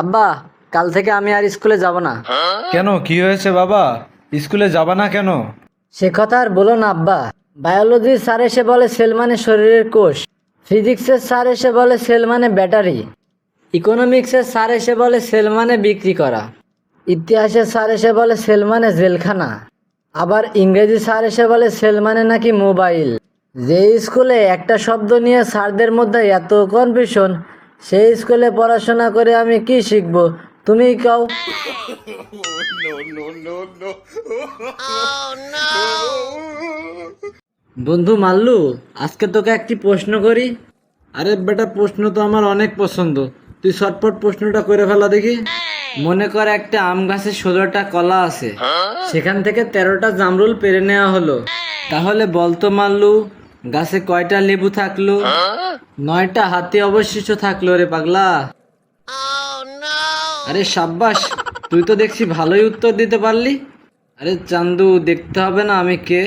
আব্বা কাল থেকে আমি আর স্কুলে যাব না। কেন? কি হয়েছে বাবা? স্কুলে যাবা না কেন? সে কথা আর বলো না আব্বা। বায়োলজির স্যার এসে বলে সেল মানে শরীরের কোষ। ফিজিক্সের স্যার এসে বলে সেল মানে ব্যাটারি ইকোনমিক্সের স্যার এসে বলে সেল মানে বিক্রি করা। ইতিহাসের স্যার এসে বলে সেল মানে জেলখানা। আবার ইংরেজি স্যার এসে বলে সেল মানে নাকি মোবাইল। যে স্কুলে একটা শব্দ নিয়ে স্যারদের মধ্যে এত কনফিউশন সেই স্কুলে পড়াশোনা করে আমি কি শিখব? তুমি কাও। বন্ধু মাল্লু আজকে তোকে একটি প্রশ্ন করি। আরে বেটা প্রশ্ন তো আমার অনেক পছন্দ। তুই শর্টপট প্রশ্নটা করে ফেলা দেখি। মনে কর একটা আম গাছে ষোলোটা কলা আছে। সেখান থেকে তেরোটা জামরুল পেরে নেওয়া হলো। তাহলে বলতো মাল্লু গাছে কয়টা লেবু থাকল? নয়টা হাতি অবশিষ্ট থাকল রে পাগলা। আরে সাব্বাস, তুই তো দেখছি ভালোই উত্তর দিতে পারলি। আরে চান্দু, দেখতে হবে না আমি কে।